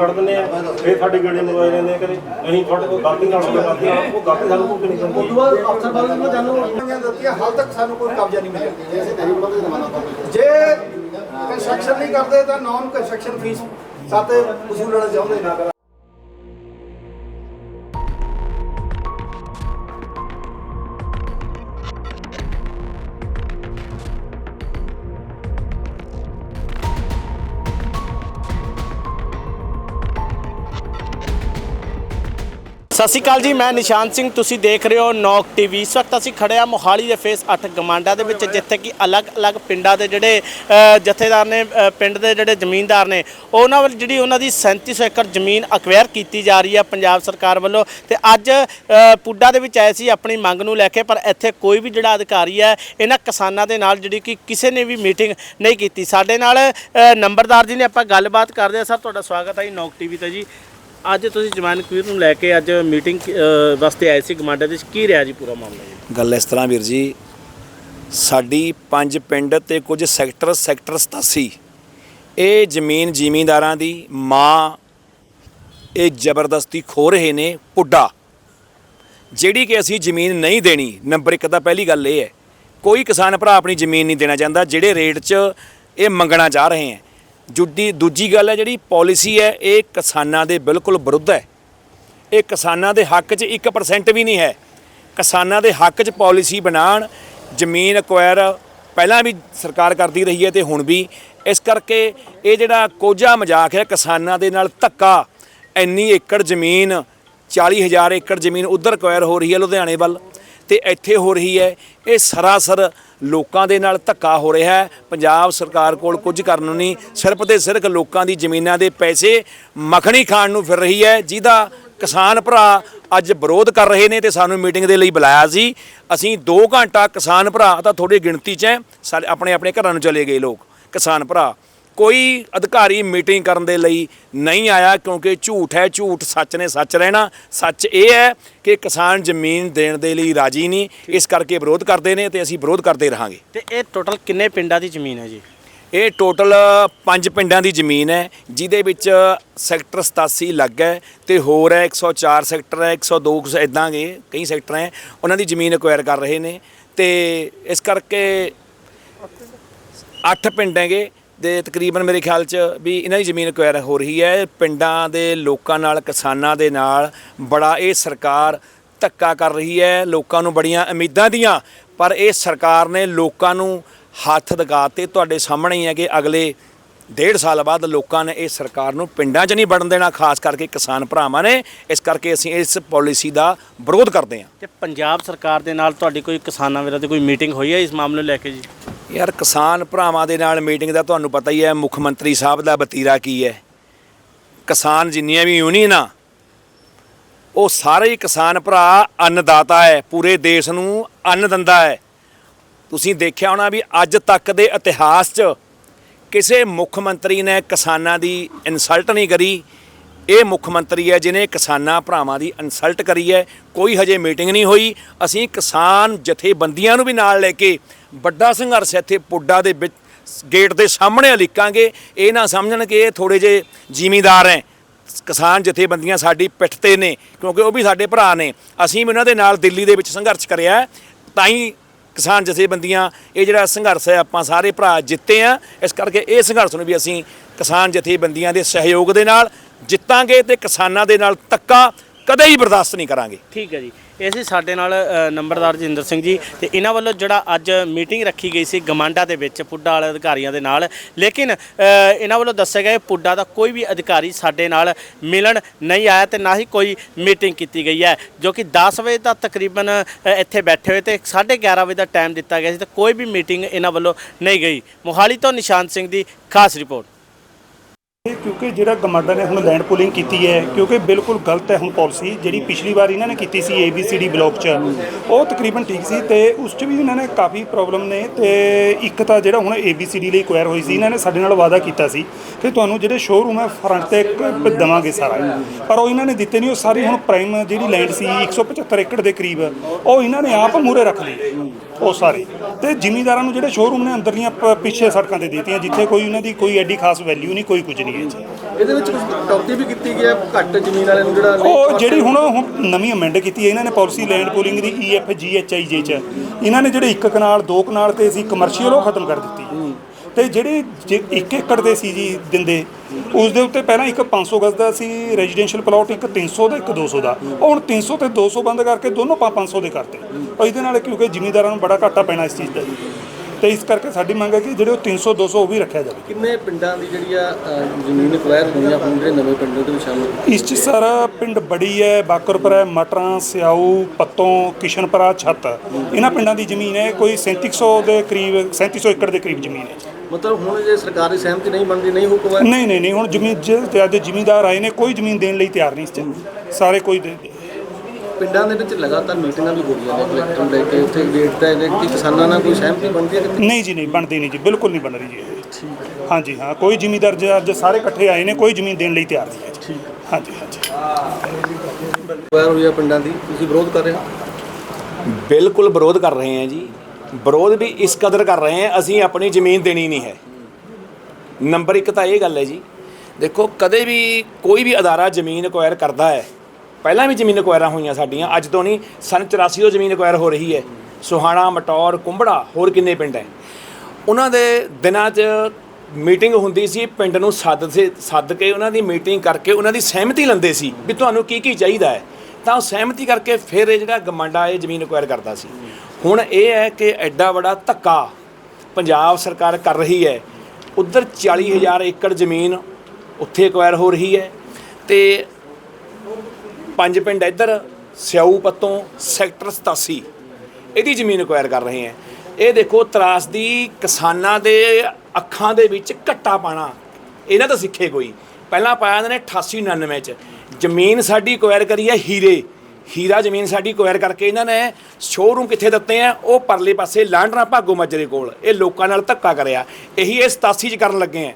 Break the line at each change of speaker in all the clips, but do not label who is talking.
ਕੱਢ ਦਿੰਦੇ ਆ ਫਿਰ ਸਾਡੇ ਗੇੜੇ ਮਰਵਾਏ ਜਾਂਦੇ ਆ ਕਦੇ। ਅਸੀਂ ਤੁਹਾਡੇ ਕੋਲ ਗਲਤੀ ਨਾਲ ਹੋ ਗਲਤੀ ਨਾਲ ਉਹ ਗਲਤੀ ਸਾਨੂੰ ਭੁਗਤਣੀ ਪੈਂਦੀ
ਉਦੋਂ ਬਾਅਦ ਅਫਸਰ ਬਾਰੇ ਨੂੰ ਜਾਣੋ ਦਿੱਤੀਆਂ ਹਾਲ ਤੱਕ ਸਾਨੂੰ ਕੋਈ ਕਬਜ਼ਾ ਨਹੀਂ ਮਿਲਿਆ। ਜੇ ਕੰਸਟਰਕਸ਼ਨ ਨਹੀਂ ਕਰਦੇ ਤਾਂ ਨਾਨ ਕੰਸਟਰਕਸ਼ਨ ਫੀਸ ਸਾਤੇ ਵਸੂਲਣਾ ਚਾਹੁੰਦੇ ਨੇ।
ਸਤਿ ਸ਼੍ਰੀ ਅਕਾਲ ਜੀ, ਮੈਂ ਨਿਸ਼ਾਨ ਸਿੰਘ, ਤੁਸੀਂ ਦੇਖ ਰਹੇ ਹੋ ਨੌਕ ਟੀਵੀ। ਇਸ ਵਕਤ ਅਸੀਂ ਖੜੇ ਆ ਮੋਹਾਲੀ ਦੇ ਫੇਸ 8 ਗਮਾਂਡਾ ਦੇ ਵਿੱਚ, ਜਿੱਥੇ ਕਿ ਅਲੱਗ-ਅਲੱਗ ਪਿੰਡਾਂ ਦੇ ਜਿਹੜੇ ਜਥੇਦਾਰ ਨੇ ਪਿੰਡ ਦੇ ਜਿਹੜੇ ਜ਼ਮੀਨਦਾਰ ਨੇ, ਉਹਨਾਂ ਵੱਲ ਜਿਹੜੀ ਉਹਨਾਂ ਦੀ 3700 ਏਕੜ ਜ਼ਮੀਨ ਅਕਵਾਇਰ ਕੀਤੀ ਜਾ ਰਹੀ ਹੈ ਪੰਜਾਬ ਸਰਕਾਰ ਵੱਲੋਂ। ਤੇ ਅੱਜ ਪੁੱਡਾ ਦੇ ਵਿੱਚ ਆਏ ਸੀ, ਆਪਣੀ ਮੰਗ ਨੂੰ ਲੈ ਕੇ, ਪਰ ਇੱਥੇ ਕੋਈ ਵੀ ਜਿਹੜਾ ਅਧਿਕਾਰੀ ਹੈ, ਇਹਨਾਂ ਕਿਸਾਨਾਂ ਦੇ ਨਾਲ ਜਿਹੜੀ ਕਿ ਕਿਸੇ ਨੇ ਵੀ ਮੀਟਿੰਗ ਨਹੀਂ ਕੀਤੀ। ਸਾਡੇ ਨਾਲ ਨੰਬਰਦਾਰ ਜੀ ਨੇ ਆਪਾਂ ਗੱਲਬਾਤ ਕਰਦੇ ਆ ਸਰ, ਤੁਹਾਡਾ ਸਵਾਗਤ ਹੈ ਜੀ ਨੌਕ ਟੀਵੀ ਤੇ ਜੀ। ਅੱਜ ਤੁਸੀਂ ਜਮਾਨ ਕਬੀਰ ਨੂੰ ਲੈ ਕੇ ਅੱਜ ਮੀਟਿੰਗ ਅ, ਵਾਸਤੇ ਆਏ ਸੀ ਗਮਾਂਡਾ ਦੇ ਵਿੱਚ। ਕੀ ਰਿਹਾ ਜੀ ਪੂਰਾ ਮਾਮਲਾ ਜੀ?
ਗੱਲ ਇਸ ਤਰ੍ਹਾਂ ਵੀਰ ਜੀ ਸਾਡੀ ਪੰਜ ਪਿੰਡ ਤੇ ਕੁਝ ਸੈਕਟਰ ਸੈਕਟਰ 87 ਇਹ ਜ਼ਮੀਨ ਜ਼ਿਮੀਂਦਾਰਾਂ ਦੀ ਮਾਂ ਇਹ ਜ਼ਬਰਦਸਤੀ ਖੋ ਰਹੇ ਨੇ ਪੁੱਡਾ। ਜਿਹੜੀ ਕਿ ਅਸੀਂ ਜ਼ਮੀਨ ਨਹੀਂ ਦੇਣੀ ਨੰਬਰ 1 ਦਾ ਪਹਿਲੀ ਗੱਲ ਇਹ ਹੈ ਕੋਈ ਕਿਸਾਨ ਭਰਾ ਆਪਣੀ ਜ਼ਮੀਨ ਨਹੀਂ ਦੇਣਾ ਚਾਹੁੰਦਾ ਜਿਹੜੇ ਰੇਟ 'ਚ ਇਹ ਮੰਗਣਾ ਚਾਹ ਰਹੇ ਹੈ। ਜੁੱਡੀ ਦੂਜੀ ਗੱਲ ਹੈ ਜਿਹੜੀ ਪਾਲਿਸੀ ਹੈ, ਇਹ ਕਿਸਾਨਾਂ ਦੇ ਬਿਲਕੁਲ ਵਿਰੁੱਧ ਹੈ। ਇਹ ਕਿਸਾਨਾਂ ਦੇ ਹੱਕ 'ਚ 1% ਵੀ ਨਹੀਂ ਹੈ। ਕਿਸਾਨਾਂ ਦੇ ਹੱਕ 'ਚ ਪਾਲਿਸੀ ਬਣਾਉਣ, ਜ਼ਮੀਨ ਅਕਵਾਇਰ ਪਹਿਲਾਂ ਵੀ ਸਰਕਾਰ ਕਰਦੀ ਰਹੀ ਹੈ ਤੇ ਹੁਣ ਵੀ। ਇਸ ਕਰਕੇ ਇਹ ਜਿਹੜਾ ਕੋਝਾ ਮਜ਼ਾਕ ਹੈ, ਕਿਸਾਨਾਂ ਦੇ ਨਾਲ ਧੱਕਾ, ਇੰਨੀ ਏਕੜ ਜ਼ਮੀਨ 40000 ਏਕੜ ਜ਼ਮੀਨ ਉਧਰ ਅਕਵਾਇਰ ਹੋ ਰਹੀ ਹੈ ਲੁਧਿਆਣੇ ਵੱਲ। ਤੇ ਇੱਥੇ ਹੋ ਰਹੀ ਹੈ। ਇਹ ਸਰਾਸਰ ਲੋਕਾਂ ਦੇ ਨਾਲ ਧੱਕਾ ਹੋ ਰਿਹਾ ਹੈ। ਪੰਜਾਬ ਸਰਕਾਰ ਕੋਲ ਕੁਝ ਕਰਨ ਨੂੰ ਨਹੀਂ, ਸਿਰਫ ਤੇ ਸਿਰਫ ਲੋਕਾਂ ਦੀ ਜ਼ਮੀਨਾਂ ਦੇ ਪੈਸੇ ਮੱਖਣੀ ਖਾਣ ਨੂੰ ਫਿਰ ਰਹੀ ਹੈ। ਜਿਹਦਾ ਕਿਸਾਨ ਭਰਾ ਅੱਜ ਵਿਰੋਧ ਕਰ ਰਹੇ ਨੇ ਤੇ ਸਾਨੂੰ ਮੀਟਿੰਗ ਦੇ ਲਈ ਬੁਲਾਇਆ ਸੀ। ਅਸੀਂ 2 ਘੰਟਾ ਕਿਸਾਨ ਭਰਾ ਤਾਂ ਥੋੜੀ ਗਿਣਤੀ 'ਚ ਹੈ। ਸਾਰੇ ਆਪਣੇ ਆਪਣੇ ਘਰਾਂ ਨੂੰ ਚਲੇ ਗਏ ਲੋਕ। ਕਿਸਾਨ ਭਰਾ ਕੋਈ ਅਧਿਕਾਰੀ ਮੀਟਿੰਗ ਕਰਨ ਦੇ ਲਈ ਨਹੀਂ ਆਇਆ ਕਿਉਂਕਿ ਝੂਠ ਹੈ ਝੂਠ ਸੱਚ ਨੇ ਸੱਚ ਰਹਿਣਾ। ਸੱਚ ਇਹ ਹੈ ਕਿ ਕਿਸਾਨ ਜ਼ਮੀਨ ਦੇਣ ਦੇ ਲਈ ਰਾਜੀ ਨਹੀਂ। ਇਸ ਕਰਕੇ ਵਿਰੋਧ ਕਰਦੇ ਨੇ ਤੇ ਅਸੀਂ ਵਿਰੋਧ ਕਰਦੇ ਰਹਾਂਗੇ।
ਤੇ ਇਹ ਟੋਟਲ ਕਿੰਨੇ ਪਿੰਡਾਂ ਦੀ ਜ਼ਮੀਨ ਹੈ ਜੀ?
ਇਹ ਟੋਟਲ ਪੰਜ ਪਿੰਡਾਂ ਦੀ ਜ਼ਮੀਨ ਹੈ ਜਿਹਦੇ ਵਿੱਚ ਸੈਕਟਰ 87 ਲੱਗ ਹੈ ਤੇ ਹੋਰ ਹੈ 104 ਸੈਕਟਰ ਹੈ 102 ਇਦਾਂ ਗੇ ਕਈ ਸੈਕਟਰ ਹੈ। ਉਹਨਾਂ ਦੀ ਜ਼ਮੀਨ ਅਕਵਾਇਰ ਕਰ ਰਹੇ ਨੇ ਤੇ ਇਸ ਕਰਕੇ ਅੱਠ ਪਿੰਡ ਹੈਗੇ। ਦੇ ਤਕਰੀਬਨ ਮੇਰੇ ਖਿਆਲ 'ਚ ਵੀ ਇਹਨਾਂ ਦੀ ਜ਼ਮੀਨ ਅਕਵਾਇਰ ਹੋ ਰਹੀ ਹੈ। ਪਿੰਡਾਂ ਦੇ ਲੋਕਾਂ ਨਾਲ, ਕਿਸਾਨਾਂ ਦੇ ਨਾਲ ਬੜਾ ਇਹ ਸਰਕਾਰ ਧੱਕਾ ਕਰ ਰਹੀ ਹੈ। ਲੋਕਾਂ ਨੂੰ ਬੜੀਆਂ ਉਮੀਦਾਂ ਦੀਆਂ, ਪਰ ਇਹ ਸਰਕਾਰ ਨੇ ਲੋਕਾਂ ਨੂੰ ਹੱਥ ਦਿਖਾਤੇ ਤੁਹਾਡੇ ਸਾਹਮਣੇ ਹੀ ਹੈ ਕਿ ਅਗਲੇ ਡੇਢ ਸਾਲ ਬਾਅਦ ਲੋਕਾਂ ਨੇ ਇਹ ਸਰਕਾਰ ਨੂੰ ਪਿੰਡਾਂ 'ਚ ਨਹੀਂ ਵੜਨ ਦੇਣਾ, ਖਾਸ ਕਰਕੇ ਕਿਸਾਨ ਭਰਾਵਾਂ ਨੇ। ਇਸ ਕਰਕੇ ਅਸੀਂ ਇਸ ਪਾਲਿਸੀ ਦਾ ਵਿਰੋਧ ਕਰਦੇ ਹਾਂ।
ਤੇ ਪੰਜਾਬ ਸਰਕਾਰ ਦੇ ਨਾਲ ਤੁਹਾਡੀ ਕੋਈ ਕਿਸਾਨਾਂ ਵਿਰੁੱਧ ਕੋਈ ਮੀਟਿੰਗ ਹੋਈ ਹੈ ਇਸ ਮਾਮਲੇ ਨੂੰ ਲੈ ਕੇ ਜੀ?
ਯਾਰ ਕਿਸਾਨ ਭਰਾਵਾਂ ਦੇ ਨਾਲ ਮੀਟਿੰਗ ਦਾ ਤੁਹਾਨੂੰ ਪਤਾ ਹੀ ਹੈ, ਮੁੱਖ ਮੰਤਰੀ ਸਾਹਿਬ ਦਾ ਬਤੀਰਾ ਕੀ ਹੈ। ਕਿਸਾਨ ਜਿੰਨੀਆਂ ਵੀ ਯੂਨੀਅਨਾਂ, ਉਹ ਸਾਰੇ ਹੀ ਕਿਸਾਨ ਭਰਾ ਅੰਨਦਾਤਾ ਹੈ, ਪੂਰੇ ਦੇਸ਼ ਨੂੰ ਅੰਨ ਦਿੰਦਾ ਹੈ। ਤੁਸੀਂ ਦੇਖਿਆ ਹੋਣਾ ਵੀ ਅੱਜ ਤੱਕ ਦੇ ਇਤਿਹਾਸ 'ਚ ਕਿਸੇ ਮੁੱਖ ਮੰਤਰੀ ਨੇ ਕਿਸਾਨਾਂ ਦੀ ਇਨਸਲਟ ਨਹੀਂ ਕਰੀ। ਇਹ ਮੁੱਖ ਮੰਤਰੀ ਹੈ ਜਿਨੇ ਕਿਸਾਨਾਂ ਭਰਾਵਾਂ ਦੀ ਇਨਸਲਟ ਕਰੀ ਹੈ। ਕੋਈ ਹਜੇ ਮੀਟਿੰਗ ਨਹੀਂ ਹੋਈ। ਅਸੀਂ ਕਿਸਾਨ ਜਥੇਬੰਦੀਆਂ ਨੂੰ ਵੀ ਨਾਲ ਲੈ ਕੇ ਵੱਡਾ ਸੰਘਰਸ਼ ਇੱਥੇ ਪੁੱਡਾ ਦੇ ਵਿੱਚ, ਗੇਟ ਦੇ ਸਾਹਮਣੇ ਲਿਖਾਂਗੇ ਇਹ ਨਾ ਸਮਝਣ ਕਿ ਇਹ ਥੋੜੇ ਜੇ ਜ਼ਿਮੀਂਦਾਰ ਹੈ। ਕਿਸਾਨ ਜਥੇਬੰਦੀਆਂ ਸਾਡੀ ਪਿੱਠ ਤੇ ਨੇ, ਕਿਉਂਕਿ ਉਹ ਵੀ ਸਾਡੇ ਭਰਾ ਨੇ। ਅਸੀਂ ਵੀ ਉਹਨਾਂ ਦੇ ਨਾਲ ਦਿੱਲੀ ਦੇ ਵਿੱਚ ਸੰਘਰਸ਼ ਕਰਿਆ ਤਾਂ ਹੀ ਕਿਸਾਨ ਜਥੇਬੰਦੀਆਂ, ਇਹ ਜਿਹੜਾ ਸੰਘਰਸ਼ ਹੈ, ਆਪਾਂ ਸਾਰੇ ਭਰਾ ਜਿੱਤੇ ਆ। ਇਸ ਕਰਕੇ ਇਹ ਸੰਘਰਸ਼ ਨੂੰ ਵੀ ਅਸੀਂ ਕਿਸਾਨ ਜਥੇਬੰਦੀਆਂ ਦੇ ਸਹਿਯੋਗ ਦੇ ਨਾਲ ਜਿੱਤਾਂਗੇ ਤੇ ਕਿਸਾਨਾਂ ਦੇ ਨਾਲ ਧੱਕਾ ਕਦੇ ਹੀ ਬਰਦਾਸ਼ਤ ਨਹੀਂ ਕਰਾਂਗੇ।
ਠੀਕ ਹੈ ਜੀ। ਇਹ ਸੀ ਸਾਡੇ ਨਾਲ ਅ, ਨੰਬਰਦਾਰ ਜਿੰਦਰ ਸਿੰਘ ਜੀ ਤੇ ਇਹਨਾਂ ਵੱਲੋਂ ਜਿਹੜਾ ਅੱਜ ਮੀਟਿੰਗ ਰੱਖੀ ਗਈ ਸੀ ਗਮਾਂਡਾ ਦੇ ਵਿੱਚ ਪੁੱਡਾ ਵਾਲੇ ਅਧਿਕਾਰੀਆਂ ਦੇ ਨਾਲ। ਲੇਕਿਨ ਅ, ਇਹਨਾਂ ਵੱਲੋਂ ਦੱਸਿਆ ਗਿਆ ਇਹ ਪੁੱਡਾ ਦਾ ਕੋਈ ਵੀ ਅਧਿਕਾਰੀ ਸਾਡੇ ਨਾਲ ਮਿਲਣ ਨਹੀਂ ਆਇਆ ਤੇ ਨਾ ਹੀ ਕੋਈ ਮੀਟਿੰਗ ਕੀਤੀ ਗਈ ਹੈ ਜੋ ਕਿ 10 ਵਜੇ ਤੱਕ ਤਕਰੀਬਨ ਅ, ਇੱਥੇ ਬੈਠੇ ਹੋਏ ਤੇ 11:30 ਵਜੇ ਦਾ ਟਾਈਮ ਦਿੱਤਾ ਗਿਆ ਸੀ ਤੇ ਕੋਈ ਵੀ ਮੀਟਿੰਗ ਇਹਨਾਂ ਵੱਲੋਂ ਨਹੀਂ ਗਈ। ਮੋਹਾਲੀ ਤੋਂ ਨਿਸ਼ਾਨ ਸਿੰਘ ਦੀ ਖਾਸ ਰਿਪੋਰਟ।
ਕਿਉਂਕਿ ਜਿਹੜਾ ਗਮਾਡਾ ਨੇ ਹੁਣ ਲੈਂਡ ਪੁਲਿੰਗ ਕੀਤੀ ਹੈ, ਕਿਉਂਕਿ ਬਿਲਕੁਲ ਗਲਤ ਹੈ ਹੁਣ ਪਾਲਿਸੀ ਜਿਹੜੀ ਪਿਛਲੀ ਵਾਰ ਇਹਨਾਂ ਨੇ ਕੀਤੀ ਸੀ ABCD ਬਲਾਕ 'ਚ, ਉਹ ਤਕਰੀਬਨ ਠੀਕ ਸੀ ਤੇ ਉਸ 'ਚ ਵੀ ਇਹਨਾਂ ਨੇ ਕਾਫੀ ਪ੍ਰੋਬਲਮ ਨੇ ਤੇ ਇੱਕ ਤਾਂ ਜਿਹੜਾ ਹੁਣ ABCD ਲਈ ਕੁਐਰ ਹੋਈ ਸੀ, ਇਹਨਾਂ ਨੇ ਸਾਡੇ ਨਾਲ ਵਾਅਦਾ ਕੀਤਾ ਸੀ ਕਿ ਤੁਹਾਨੂੰ ਜਿਹੜੇ ਸ਼ੋਰੂਮ ਹੈ ਫਰੰਟ ਤੇ ਇੱਕ ਦੇਵਾਂਗੇ ਸਾਰਾ ਪਰ ਉਹ ਇਹਨਾਂ ਨੇ ਦਿੱਤੇ ਨਹੀਂ ਉਹ ਸਾਰੀ ਹੁਣ ਪ੍ਰਾਈਮ ਜਿਹੜੀ ਲੈਂਡ ਸੀ 175 ਏਕੜ ਦੇ ਕਰੀਬ, ਉਹ ਇਹਨਾਂ ਨੇ ਆਪ ਮੂਰੇ ਰੱਖ ਲਈ, ਉਹ ਸਾਰੇ। ਤੇ ਜ਼ਿਮੀਂਦਾਰਾਂ ਨੂੰ ਜਿਹੜੇ ਸ਼ੋਰੂਮ ਨੇ ਅੰਦਰਲੀਆਂ ਪ- ਪਿੱਛੇ ਸੜਕਾਂ ਤੇ ਦਿੱਤੀਆਂ, ਜਿੱਥੇ ਕੋਈ ਉਹਨਾਂ ਦੀ ਕੋਈ ਐਡੀ ਖਾਸ ਵੈਲਿਊ ਨਹੀਂ, ਕੋਈ ਕੁਝ
ਇਹਦੇ ਵਿੱਚ ਕੁਝ ਕਟੌਤੀ ਵੀ ਕੀਤੀ ਗਈ ਹੈ ਘੱਟ ਜ਼ਮੀਨ ਵਾਲਿਆਂ ਨੂੰ ਜਿਹੜਾ
ਉਹ ਜਿਹੜੀ ਹੁਣ ਹੁਣ ਨਵੀਂ ਅਮੈਂਡ ਕੀਤੀ ਹੈ ਇਹਨਾਂ ਨੇ ਪਾਲਿਸੀ ਲੈਂਡ ਪੂਲਿੰਗ ਦੀ ਈਐਫ ਜੀਐਚਆਈ ਜੇ ਚ। ਇਹਨਾਂ ਨੇ ਜਿਹੜੇ ਇੱਕ ਕਨਾਲ ਦੋ ਕਨਾਲ ਤੇ ਸੀ ਕਮਰਸ਼ੀਅਲ ਉਹ ਖਤਮ ਕਰ ਦਿੱਤੀ ਤੇ ਜਿਹੜੇ ਇੱਕ ਏਕੜ ਦੇ ਸੀ ਜੀ ਦਿੰਦੇ ਉਸ ਦੇ ਉੱਤੇ ਪਹਿਲਾਂ ਇੱਕ 500 ਗਜ਼ ਦਾ ਸੀ ਰੈਜ਼ੀਡੈਂਸ਼ੀਅਲ ਪਲਾਟ ਇੱਕ 300 ਦਾ ਇੱਕ 200 ਦਾ। ਉਹ ਹੁਣ 300 ਤੇ 200 ਬੰਦ ਕਰਕੇ ਦੋਨੋਂ ਪਾ 500 ਦੇ ਕਰਤੇ। ਇਹਦੇ ਨਾਲ ਕਿਉਂਕਿ ਜ਼ਿਮੀਂਦਾਰਾਂ ਨੂੰ ਬੜਾ ਘਾਟਾ ਪੈਣਾ ਇਸ ਚੀਜ਼ ਦਾ ਜੀ। ਤੇ ਇਸ ਕਰਕੇ ਸਾਡੀ ਮੰਗ ਹੈ ਕਿ ਜਿਹੜੇ ਉਹ 300 200 ਉਹ ਵੀ ਰੱਖਿਆ ਜਾਵੇ।
ਕਿੰਨੇ ਪਿੰਡਾਂ ਦੀ ਜਿਹੜੀ ਆ ਅ, ਜ਼ਮੀਨ ਅਕਵਾਇਰ ਹੋਈਆਂ ਹੁਣ ਜਿਹੜੇ ਨਵੇਂ ਪਿੰਡ ਦੇ ਵਿੱਚ ਸ਼ਾਮਲ
ਇਸ ਚ ਸਾਰਾ ਪਿੰਡ ਬੜੀ ਹੈ ਬਾਕਰਪੁਰ ਹੈ ਮਟਰਾਂ ਸਿਆਊ ਪੱਤੋਂ ਕਿਸ਼ਨਪੁਰਾ ਛੱਤ। ਇਹਨਾਂ ਪਿੰਡਾਂ ਦੀ ਜ਼ਮੀਨ ਹੈ ਕੋਈ 3700 ਦੇ ਕਰੀਬ 3700 ਏਕੜ ਦੇ ਕਰੀਬ ਜ਼ਮੀਨ ਹੈ।
ਮਤਲਬ ਹੁਣ ਜੇ ਸਰਕਾਰੀ ਸਹਿਮਤੀ ਨਹੀਂ ਬਣਦੀ ਨਹੀਂ ਹੁਕਮ ਹੈ?
ਨਹੀਂ ਨਹੀਂ ਨਹੀਂ ਹੁਣ ਜ਼ਮੀਨ ਜੇ ਅੱਜ ਜ਼ਿਮੀਂਦਾਰ ਆਏ ਨੇ ਕੋਈ ਜ਼ਮੀਨ ਦੇਣ ਲਈ ਤਿਆਰ ਨਹੀਂ ਇਸ ਚ। ਸਾਰੇ ਕੋਈ ਦੇ
ਪਿੰਡਾਂ ਦੇ ਵਿੱਚ ਲਗਾਤਾਰ ਮੀਟਿੰਗਾਂ ਵੀ ਹੋ ਰਹੀਆਂ ਨੇ ਕਲੈਕਟਰ ਨੂੰ ਲੈ ਕੇ ਉੱਥੇ ਤੈਅ ਨੇ ਕਿ ਕਿਸਾਨਾਂ ਨਾਲ ਕੋਈ ਸਹਿਮਤੀ ਬਣਦੀ ਹੈ ਕਿ
ਨਹੀਂ ਜੀ ਨਹੀਂ ਬਣਦੀ ਨਹੀਂ ਜੀ ਬਿਲਕੁਲ ਨਹੀਂ ਬਣ ਰਹੀ ਜੀ ਇਹ। ਹਾਂਜੀ ਹਾਂ ਕੋਈ ਜ਼ਿਮੀਂਦਾਰ ਜੇ ਅੱਜ ਸਾਰੇ ਇਕੱਠੇ ਆਏ ਨੇ ਕੋਈ ਜ਼ਮੀਨ ਦੇਣ ਲਈ ਤਿਆਰ ਨਹੀਂ ਹੈ ਜੀ। ਹਾਂਜੀ ਹਾਂਜੀ।
ਅਕਵਾਇਰ ਹੋਈ ਆ ਪਿੰਡਾਂ ਦੀ ਤੁਸੀਂ ਵਿਰੋਧ ਕਰ ਰਹੇ ਹੋ?
ਬਿਲਕੁਲ ਵਿਰੋਧ ਕਰ ਰਹੇ ਹਾਂ ਜੀ। ਵਿਰੋਧ ਵੀ ਇਸ ਕਦਰ ਕਰ ਰਹੇ ਹਾਂ ਅਸੀਂ ਆਪਣੀ ਜ਼ਮੀਨ ਦੇਣੀ ਨਹੀਂ ਹੈ। ਨੰਬਰ 1 ਤਾਂ ਇਹ ਗੱਲ ਹੈ ਜੀ ਦੇਖੋ ਕਦੇ ਵੀ ਕੋਈ ਵੀ ਅਦਾਰਾ ਜ਼ਮੀਨ ਅਕਵਾਇਰ ਕਰਦਾ ਹੈ ਪਹਿਲਾਂ ਵੀ ਜ਼ਮੀਨ ਅਕਵਾਇਰਾਂ ਹੋਈਆਂ ਸਾਡੀਆਂ, ਅੱਜ ਤੋਂ ਨਹੀਂ, ਸਨ 84 ਤੋਂ ਜ਼ਮੀਨ ਅਕਵਾਇਰ ਹੋ ਰਹੀ ਹੈ। ਸੁਹਾਣਾ, ਮਟੌਰ, ਕੁੰਬੜਾ, ਹੋਰ ਕਿੰਨੇ ਪਿੰਡ ਹੈ? ਉਹਨਾਂ ਦੇ ਦਿਨਾਂ 'ਚ ਮੀਟਿੰਗ ਹੁੰਦੀ ਸੀ, ਪਿੰਡ ਨੂੰ ਸੱਦ ਸੇ, ਸੱਦ ਕੇ ਉਹਨਾਂ ਦੀ ਮੀਟਿੰਗ ਕਰਕੇ ਉਹਨਾਂ ਦੀ ਸਹਿਮਤੀ ਲੈਂਦੇ ਸੀ ਵੀ ਤੁਹਾਨੂੰ ਕੀ ਕੀ ਚਾਹੀਦਾ ਹੈ। ਤਾਂ ਉਹ ਸਹਿਮਤੀ ਕਰਕੇ ਫਿਰ ਇਹ ਜਿਹੜਾ ਗਮੰਡਾ, ਇਹ ਜ਼ਮੀਨ ਅਕਵਾਇਰ ਕਰਦਾ ਸੀ। ਹੁਣ ਇਹ ਹੈ ਕਿ ਐਡਾ ਵੱਡਾ ਧੱਕਾ ਪੰਜਾਬ ਸਰਕਾਰ ਕਰ ਰਹੀ ਹੈ। ਉਧਰ 40000 ਏਕੜ ਜ਼ਮੀਨ ਉੱਥੇ ਅਕਵਾਇਰ ਹੋ ਰਹੀ ਹੈ ਤੇ ਪੰਜ ਪਿੰਡ ਇੱਧਰ, ਸਿਆਊ ਪੱਤੋਂ ਸੈਕਟਰ 87 ਇਹਦੀ ਜ਼ਮੀਨ ਅਕਵਾਇਰ ਕਰ ਰਹੇ ਹੈ। ਇਹ ਦੇਖੋ ਤਰਾਸਦੀ ਕਿਸਾਨਾਂ ਦੇ ਅੱਖਾਂ ਦੇ ਵਿੱਚ ਘੱਟਾ ਪਾਣਾ, ਇਹਨਾਂ ਤੋਂ ਸਿੱਖੇ ਕੋਈ। ਪਹਿਲਾਂ ਪਾਇਆ ਇਹਨਾਂ ਨੇ 88 99 ਚ। ਜ਼ਮੀਨ ਸਾਡੀ ਅਕਵਾਇਰ ਕਰੀ ਹੈ ਹੀਰੇ। ਹੀਰਾ ਜ਼ਮੀਨ ਸਾਡੀ ਅਕਵਾਇਰ ਕਰਕੇ ਇਹਨਾਂ ਨੇ ਸ਼ੋਰੂਮ ਕਿੱਥੇ ਦਿੱਤੇ ਆ ਉਹ ਪਰਲੇ ਪਾਸੇ ਲਾਂਡਰਾ ਭਾਗੋ ਮੱਜਰੇ ਕੋਲ। ਇਹ ਲੋਕਾਂ ਨਾਲ ਧੱਕਾ ਕਰਿਆ। ਇਹੀ ਇਹ 87 ਚ ਕਰਨ ਲੱਗੇ ਆ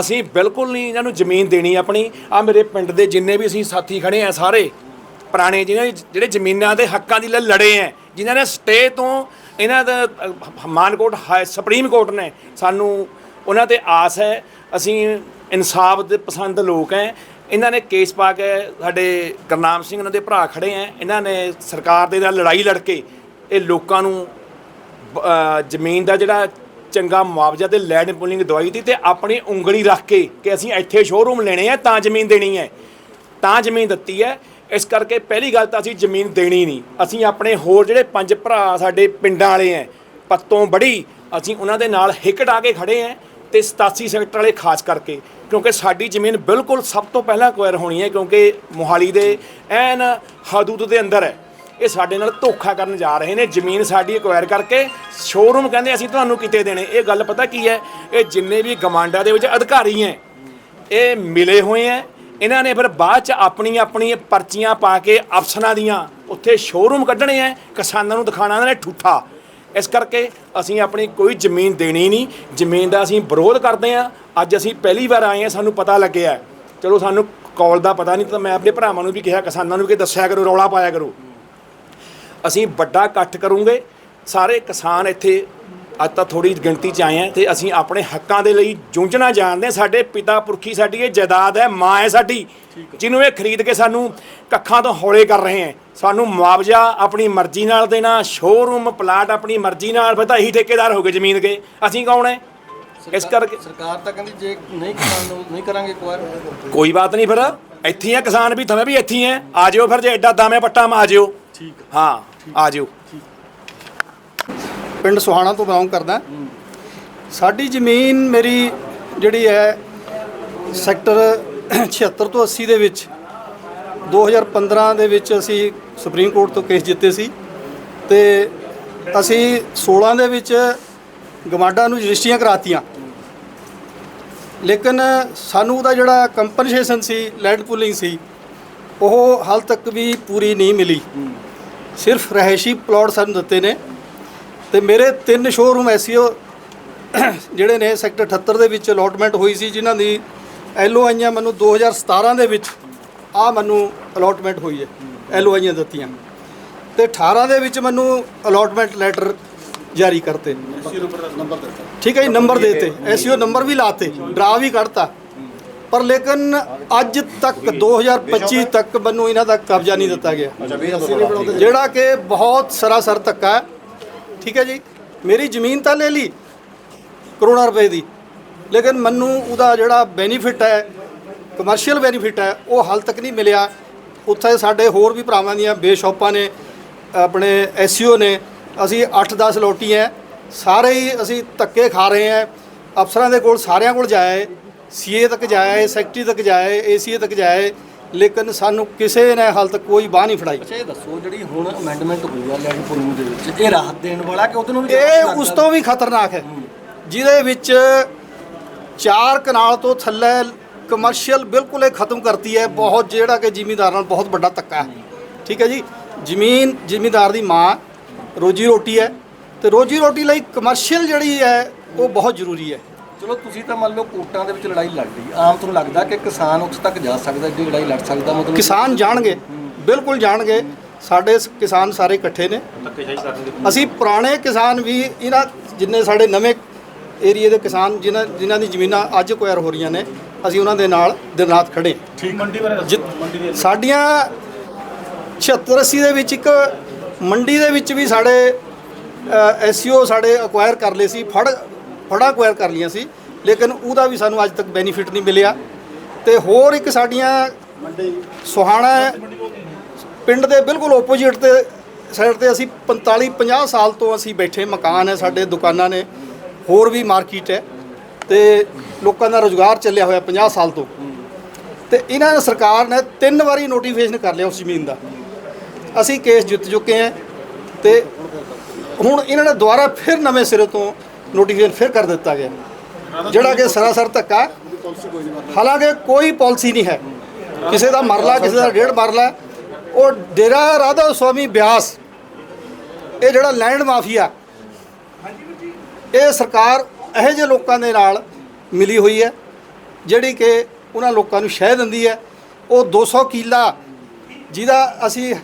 ਅਸੀਂ ਬਿਲਕੁਲ ਨਹੀਂ ਇਹਨਾਂ ਨੂੰ ਜ਼ਮੀਨ ਦੇਣੀ ਆਪਣੀ। ਆ ਮੇਰੇ ਪਿੰਡ ਦੇ ਜਿੰਨੇ ਵੀ ਅਸੀਂ ਸਾਥੀ ਖੜੇ ਆ ਸਾਰੇ ਪੁਰਾਣੇ ਜਿਹਨਾਂ ਦੀ ਜਿਹੜੇ ਜ਼ਮੀਨਾਂ ਦੇ ਹੱਕਾਂ ਦੀ ਲਈ ਲੜੇ ਆ ਜਿਨ੍ਹਾਂ ਨੇ ਸਟੇ ਤੋਂ ਇਹਨਾਂ ਦਾ ਅਹ, ਮਾਨਕੋਟ ਹਾਈ ਸੁਪਰੀਮ ਕੋਰਟ ਨੇ ਸਾਨੂੰ ਉਹਨਾਂ ਤੇ ਆਸ ਹੈ। ਅਸੀਂ ਇਨਸਾਫ ਦੇ ਪਸੰਦ ਲੋਕ ਹੈ। ਇਹਨਾਂ ਨੇ ਕੇਸ ਪਾ ਕੇ ਸਾਡੇ ਗੁਰਨਾਮ ਸਿੰਘ ਉਹਨਾਂ ਦੇ ਭਰਾ ਖੜੇ ਹੈ। ਇਹਨਾਂ ਨੇ ਸਰਕਾਰ ਦੇ ਨਾਲ ਲੜਾਈ ਲੜ ਕੇ ਇਹ ਲੋਕਾਂ ਨੂੰ ਬ- ਅਹ ਜ਼ਮੀਨ ਦਾ ਜਿਹੜਾ ਚੰਗਾ ਮੁਆਵਜ਼ਾ ਤੇ ਲੈਂਡ ਪੂਲਿੰਗ ਦਵਾਈ ਦੀ ਤੇ ਆਪਣੀ ਉਂਗਲੀ ਰੱਖ ਕੇ ਕਿ ਅਸੀਂ ਇੱਥੇ ਸ਼ੋਰੂਮ ਲੈਣੇ ਆ, ਤਾਂ ਜ਼ਮੀਨ ਦੇਣੀ ਹੈ। ਤਾਂ ਜ਼ਮੀਨ ਦਿੱਤੀ ਹੈ। ਇਸ ਕਰਕੇ ਪਹਿਲੀ ਗੱਲ ਤਾਂ ਅਸੀਂ ਜ਼ਮੀਨ ਦੇਣੀ ਨਹੀਂ। ਅਸੀਂ ਆਪਣੇ ਹੋਰ ਜਿਹੜੇ ਪੰਜ ਭਰਾ ਸਾਡੇ ਪਿੰਡਾਂ ਵਾਲੇ ਆ ਪੱਤੋਂ ਬੜੀ, ਅਸੀਂ ਉਹਨਾਂ ਦੇ ਨਾਲ ਹਿੱਕ ਡਾ ਕੇ ਖੜੇ ਆ ਤੇ 87 ਸੈਕਟਰ ਵਾਲੇ ਖਾਸ ਕਰਕੇ। ਕਿਉਂਕਿ ਸਾਡੀ ਜ਼ਮੀਨ ਬਿਲਕੁਲ ਸਭ ਤੋਂ ਪਹਿਲਾਂ ਅਕਵਾਇਰ ਹੋਣੀ ਹੈ ਕਿਉਂਕਿ ਮੋਹਾਲੀ ਦੇ ਐਨ ਹਦੂਦ ਦੇ ਅੰਦਰ ਹੈ। ਇਹ ਸਾਡੇ ਨਾਲ ਧੋਖਾ ਕਰਨ ਜਾ ਰਹੇ ਨੇ। ਜ਼ਮੀਨ ਸਾਡੀ ਅਕਵਾਇਰ ਕਰਕੇ ਸ਼ੋਰੂਮ ਕਹਿੰਦੇ ਅਸੀਂ ਤੁਹਾਨੂੰ ਕਿਤੇ ਦੇਣੇ। ਇਹ ਗੱਲ ਪਤਾ ਕੀ ਹੈ? ਇਹ ਜਿੰਨੇ ਵੀ ਗਮਾਂਡਾ ਦੇ ਵਿੱਚ ਅਧਿਕਾਰੀ ਹੈ, ਇਹ ਮਿਲੇ ਹੋਏ ਹੈ। ਇਹਨਾਂ ਨੇ ਫਿਰ ਬਾਅਦ ਚ ਆਪਣੀ ਆਪਣੀ ਪਰਚੀਆਂ ਪਾ ਕੇ ਅਫਸਰਾਂ ਦੀਆਂ ਉੱਥੇ ਸ਼ੋਰੂਮ ਕੱਢਣੇ ਹੈ। ਕਿਸਾਨਾਂ ਨੂੰ ਦਿਖਾਣਾ ਇਹਨਾਂ ਨੇ ਠੂਠਾ। ਇਸ ਕਰਕੇ ਅਸੀਂ ਆਪਣੀ ਕੋਈ ਜ਼ਮੀਨ ਦੇਣੀ ਨਹੀਂ। ਜ਼ਮੀਨ ਦਾ ਅਸੀਂ ਵਿਰੋਧ ਕਰਦੇ ਹਾਂ। ਅੱਜ ਅਸੀਂ ਪਹਿਲੀ ਵਾਰ ਆਏ ਹਾਂ, ਸਾਨੂੰ ਪਤਾ ਲੱਗਿਆ ਚਲੋ ਸਾਨੂੰ ਕਾਲ ਦਾ ਪਤਾ ਨਹੀਂ ਤਾਂ ਮੈਂ ਆਪਣੇ ਭਰਾਵਾਂ ਨੂੰ ਵੀ ਕਿਹਾ, ਕਿਸਾਨਾਂ ਨੂੰ ਵੀ ਕਿ ਦੱਸਿਆ ਕਰੋ, ਰੌਲਾ ਪਾਇਆ ਕਰੋ। ਅਸੀਂ ਵੱਡਾ ਇਕੱਠ ਕਰੂੰਗੇ। ਸਾਰੇ ਕਿਸਾਨ ਇੱਥੇ ਅੱਜ ਤਾਂ ਥੋੜੀ ਗਿਣਤੀ ਚ ਆਏ ਆ ਤੇ ਅਸੀਂ ਆਪਣੇ ਹੱਕਾਂ ਦੇ ਲਈ ਜੂਝਣਾ ਜਾਣਦੇ ਹਾਂ। ਸਾਡੇ ਪਿਤਾ ਪੁਰਖੀ ਸਾਡੀ ਇਹ ਜਾਇਦਾਦ ਹੈ ਮਾਂ ਹੈ ਸਾਡੀ ਜਿਹਨੂੰ ਇਹ ਖਰੀਦ ਕੇ ਸਾਨੂੰ ਕੱਖਾਂ ਤੋਂ ਹੌਲੇ ਕਰ ਰਹੇ ਹੈ। ਸਾਨੂੰ ਮੁਆਵਜ਼ਾ ਆਪਣੀ ਮਰਜ਼ੀ ਨਾਲ ਦੇਣਾ ਸ਼ੋਰੂਮ ਪਲਾਟ ਆਪਣੀ ਮਰਜ਼ੀ ਨਾਲ ਫਿਰ ਤਾਂ ਇਹੀ ਠੇਕੇਦਾਰ ਹੋ ਗਏ ਜ਼ਮੀਨ ਕੇ। ਅਸੀਂ ਕੌਣ ਹੈ? ਇਸ ਕਰਕੇ
ਸਰਕਾਰ ਤਾਂ ਕਹਿੰਦੀ ਜੇ ਨਹੀਂ ਕਿਸਾਨ ਨੂੰ ਨਹੀਂ ਕਰਾਂਗੇ ਅਕਵਾਇਰ
ਕੋਈ ਬਾਤ ਨਹੀਂ ਫਿਰ। ਇੱਥੇ ਹੀ ਆ ਕਿਸਾਨ ਵੀ તમે ਵੀ ਇੱਥੇ ਹੀ ਆ। ਜਿਓ ਫਿਰ ਜੇ ਐਡਾ ਦਾਮੇ ਪੱਟਾ ਮਾ ਆ ਜਿਓ। ਠੀਕ। ਹਾਂ। ਆ ਜਿਓ।
ਪਿੰਡ ਸੁਹਾਣਾ ਤੋਂ ਬਿਲੋਂਗ ਕਰਦਾ। ਸਾਡੀ ਜ਼ਮੀਨ ਮੇਰੀ ਜਿਹੜੀ ਹੈ, ਸੈਕਟਰ 76 ਤੋਂ 80 ਦੇ ਵਿੱਚ 2015 ਦੇ ਵਿੱਚ ਅਸੀਂ ਸੁਪਰੀਮ ਕੋਰਟ ਤੋਂ ਕੇਸ ਜਿੱਤੇ ਸੀ ਤੇ ਅਸੀਂ 16 ਦੇ ਵਿੱਚ ਗਮਾਡਾ ਨੂੰ ਰਜਿਸਟਰੀਆਂ ਕਰਾਤੀਆਂ। ਲੇਕਿਨ ਸਾਨੂੰ ਉਹਦਾ ਜਿਹੜਾ ਕੰਪਨਸੇਸ਼ਨ ਸੀ ਲੈਂਡ ਪੂਲਿੰਗ ਸੀ, ਉਹ ਹਾਲ ਤੱਕ ਵੀ ਪੂਰੀ ਨਹੀਂ ਮਿਲੀ। ਸਿਰਫ ਰਹਿਸ਼ੀ ਪਲਾਟ ਸਾਨੂੰ ਦਿੱਤੇ ਨੇ ਤੇ ਮੇਰੇ ਤਿੰਨ ਸ਼ੋਰੂਮ ਐਸਓ ਜਿਹੜੇ ਨੇ ਸੈਕਟਰ 78 ਦੇ ਵਿੱਚ ਅਲੋਟਮੈਂਟ ਹੋਈ ਸੀ ਜਿਨ੍ਹਾਂ ਦੀ ਐਲਓ ਆਈਆਂ ਮੈਨੂੰ 2017 ਦੇ ਵਿੱਚ ਆ ਮੈਨੂੰ ਅਲੋਟਮੈਂਟ ਹੋਈ ਹੈ ਐਲਓ ਆਈਆਂ ਦਿੱਤੀਆਂ। ਤੇ 18 ਦੇ ਵਿੱਚ ਮੈਨੂੰ ਅਲੋਟਮੈਂਟ ਲੈਟਰ ਜਾਰੀ ਕਰਤੇ। ਠੀਕ ਹੈ ਜੀ ਨੰਬਰ ਦਿੱਤੇ। ਐਸਓ ਨੰਬਰ ਵੀ ਲਾਤੇ ਡਰਾ ਵੀ ਕੱਢਤਾ ਪਰ ਲੇਕਿਨ ਅੱਜ ਤੱਕ 2025 ਤੱਕ ਮੈਨੂੰ ਇਹਨਾਂ ਦਾ ਕਬਜ਼ਾ ਨਹੀਂ ਦਿੱਤਾ ਗਿਆ। ਜਿਹੜਾ ਕਿ ਬਹੁਤ ਸਰਾਸਰ ਧੱਕਾ ਹੈ। ਠੀਕ ਹੈ ਜੀ? ਮੇਰੀ ਜ਼ਮੀਨ ਤਾਂ ਲੈ ਲਈ ਕਰੋੜਾਂ ਰੁਪਏ ਦੀ। ਲੇਕਿਨ ਮੈਨੂੰ ਉਹਦਾ ਜਿਹੜਾ ਬੈਨੀਫਿਟ ਹੈ ਕਮਰਸ਼ੀਅਲ ਬੈਨੀਫਿਟ ਹੈ ਉਹ ਹਾਲ ਤੱਕ ਨਹੀਂ ਮਿਲਿਆ। ਉੱਥੇ ਸਾਡੇ ਹੋਰ ਵੀ ਭਰਾਵਾਂ ਦੀਆਂ ਬੇਸ਼ੌਪਾਂ ਨੇ ਆਪਣੇ ਐਸਈਓ ਨੇ ਅਸੀਂ 8-10 ਲੋਟੀ ਹੈ ਸਾਰੇ ਹੀ ਅਸੀਂ ਧੱਕੇ ਖਾ ਰਹੇ ਹਾਂ। ਅਫਸਰਾਂ ਦੇ ਕੋਲ ਸਾਰਿਆਂ ਕੋਲ ਜਾਏ ਸੀਏ ਤੱਕ ਜਾਏ ਸੈਕਟਰੀ ਤੱਕ ਜਾਏ ਏਸੀਏ ਤੱਕ ਜਾਏ ਲੇਕਿਨ ਸਾਨੂੰ ਕਿਸੇ ਨੇ ਹਾਲ ਤੱਕ ਕੋਈ ਬਾਹ ਨਹੀਂ ਫੜਾਈ।
ਅੱਛਾ ਇਹ ਦੱਸੋ ਜਿਹੜੀ ਹੁਣ ਅਮੈਂਡਮੈਂਟ ਹੋਈ ਆ ਲੈਂਡ ਪੋਲਿੰਗ ਦੇ ਵਿੱਚ ਇਹ ਰਾਹਤ ਦੇਣ ਵਾਲਾ ਕਿ ਉਹਦੇ ਨੂੰ ਵੀ
ਇਹ ਉਸ ਤੋਂ ਵੀ ਖਤਰਨਾਕ ਹੈ ਜਿਹਦੇ ਵਿੱਚ ਚਾਰ ਕਨਾਲ ਤੋਂ ਥੱਲੇ ਕਮਰਸ਼ੀਅਲ ਬਿਲਕੁਲ ਇਹ ਖਤਮ ਕਰਤੀ ਹੈ ਬਹੁਤ ਜਿਹੜਾ ਕਿ ਜ਼ਿਮੀਂਦਾਰ ਨਾਲ ਬਹੁਤ ਵੱਡਾ ਧੱਕਾ ਹੈ। ਠੀਕ ਹੈ ਜੀ ਜ਼ਮੀਨ ਜ਼ਿਮੀਂਦਾਰ ਦੀ ਮਾਂ ਰੋਜੀ ਰੋਟੀ ਹੈ ਤੇ ਰੋਜੀ ਰੋਟੀ ਲਈ ਕਮਰਸ਼ੀਅਲ ਜਿਹੜੀ ਹੈ ਉਹ ਬਹੁਤ ਜ਼ਰੂਰੀ ਹੈ।
ਚਲੋ ਤੁਸੀਂ ਤਾਂ ਮੰਨ ਲਓ ਕੋਰਟਾਂ ਦੇ ਵਿੱਚ ਲੜਾਈ ਲੜਦੀ ਆਮ ਤੁਹਾਨੂੰ ਲੱਗਦਾ ਕਿ ਕਿਸਾਨ ਉੱਥੇ ਤੱਕ ਜਾ ਸਕਦਾ ਜਿਹੜੀ ਲੜਾਈ ਲੜ ਸਕਦਾ ਮਤਲਬ
ਕਿਸਾਨ ਜਾਣਗੇ ਬਿਲਕੁਲ ਜਾਣਗੇ। ਸਾਡੇ ਸ- ਕਿਸਾਨ ਸਾਰੇ ਇਕੱਠੇ ਨੇ। ਅਸੀਂ ਪੁਰਾਣੇ ਕਿਸਾਨ ਵੀ ਇਹਨਾਂ ਜਿੰਨੇ ਸਾਡੇ ਨਵੇਂ ਏਰੀਏ ਦੇ ਕਿਸਾਨ ਜਿਨ੍ਹਾਂ ਜਿਨ੍ਹਾਂ ਦੀ ਜ਼ਮੀਨਾਂ ਅੱਜ ਕੁਐਰ ਹੋ ਰਹੀਆਂ ਨੇ ਅਸੀਂ ਉਹਨਾਂ ਦੇ ਨਾਲ ਦਿਨ ਰਾਤ ਖੜੇ
ਠੀਕ। ਮੰਡੀ ਬਾਰੇ ਦੱਸੋ ਮੰਡੀ ਦੀ
ਸਾਡੀਆਂ 76 80 ਦੇ ਵਿੱਚ ਇੱਕ ਮੰਡੀ ਦੇ ਵਿੱਚ ਵੀ ਸਾਡੇ ਐਸਈਓ ਸਾਡੇ ਅਕਵਾਇਰ ਕਰ ਲਏ ਸੀ। ਫੜ ਫੜਾ ਅਕਵਾਇਰ ਕਰ ਲਈਆਂ ਸੀ, ਲੇਕਿਨ ਉਹਦਾ ਵੀ ਸਾਨੂੰ ਅੱਜ ਤੱਕ ਬੈਨੀਫਿਟ ਨਹੀਂ ਮਿਲਿਆ। ਤੇ ਹੋਰ ਇੱਕ ਸਾਡੀਆਂ ਸੁਹਾਣਾ ਪਿੰਡ ਦੇ ਬਿਲਕੁਲ ਓਪੋਜੀਟ ਤੇ ਸਾਈਡ ਤੇ ਅਸੀਂ 45 50 ਸਾਲ ਤੋਂ ਅਸੀਂ ਬੈਠੇ, ਮਕਾਨ ਹੈ ਸਾਡੇ, ਦੁਕਾਨਾਂ ਨੇ, ਹੋਰ ਵੀ ਮਾਰਕੀਟ ਹੈ। ਤੇ ਲੋਕਾਂ ਦਾ ਰੋਜ਼ਗਾਰ ਚੱਲਿਆ ਹੋਇਆ 50 ਸਾਲ ਤੋਂ। ਤੇ ਇਹਨਾਂ ਸਰਕਾਰ ਨੇ ਤਿੰਨ ਵਾਰੀ ਨੋਟੀਫਿਕੇਸ਼ਨ ਕਰ ਲਿਆ ਉਸ ਜ਼ਮੀਨ ਦਾ। ਅਸੀਂ ਕੇਸ ਜਿੱਤ ਚੁੱਕੇ ਹਾਂ। ਤੇ ਹੁਣ ਇਹਨਾਂ ਨੇ ਦੁਬਾਰਾ ਫਿਰ ਨਵੇਂ ਸਿਰੇ ਤੋਂ ਨੋਟੀਫਿਕੇਸ਼ਨ ਫਿਰ ਕਰ ਦਿੱਤਾ ਗਿਆ। ਜਿਹੜਾ ਕਿ ਸਰਾਸਰ ਧੱਕਾ ਹਾਲਾਂਕਿ ਕੋਈ ਪਾਲਿਸੀ ਨਹੀਂ ਹੈ। ਕਿਸੇ ਦਾ ਮਰਲਾ ਕਿਸੇ ਦਾ ਡੇਢ ਮਰਲਾ ਉਹ ਡੇਰਾ ਰਾਧਾ ਸੁਆਮੀ ਬਿਆਸ, ਇਹ ਜਿਹੜਾ ਲੈਂਡ ਮਾਫੀਆ ਇਹ ਸਰਕਾਰ ਇਹੋ ਜਿਹੇ ਲੋਕਾਂ ਦੇ ਨਾਲ ਮਿਲੀ ਹੋਈ ਹੈ, ਜਿਹੜੀ ਕਿ ਉਹਨਾਂ ਲੋਕਾਂ ਨੂੰ ਸ਼ਹਿ ਦਿੰਦੀ ਹੈ। ਉਹ 200 ਕਿੱਲਾ, ਜਿਹਦਾ ਅਸੀਂ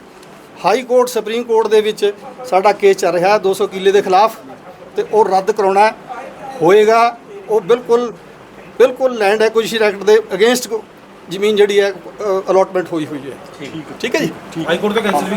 ਹਾਈ ਕੋਰਟ, ਸੁਪਰੀਮ ਕੋਰਟ ਦੇ ਵਿੱਚ ਸਾਡਾ ਕੇਸ ਚੱਲ ਰਿਹਾ ਹੈ 200 ਕਿੱਲੇ ਦੇ ਖਿਲਾਫ। ਤੇ ਉਹ ਰੱਦ ਕਰਾਉਣਾ। ਹੋਏਗਾ। ਉਹ ਬਿਲਕੁਲ ਬਿਲਕੁਲ ਲੈਂਡ ਐਕੁਜੀਸ਼ਨ ਐਕਟ ਦੇ ਅਗੇਂਸਟ ਜ਼ਮੀਨ ਜਿਹੜੀ ਹੈ ਅਲੋਟਮੈਂਟ ਹੋਈ ਹੋਈ ਹੈ। ਠੀਕ ਹੈ। ਜੀ?
ਹਾਈ ਕੋਰਟ ਤੇ ਕੈਂਸਲ ਵੀ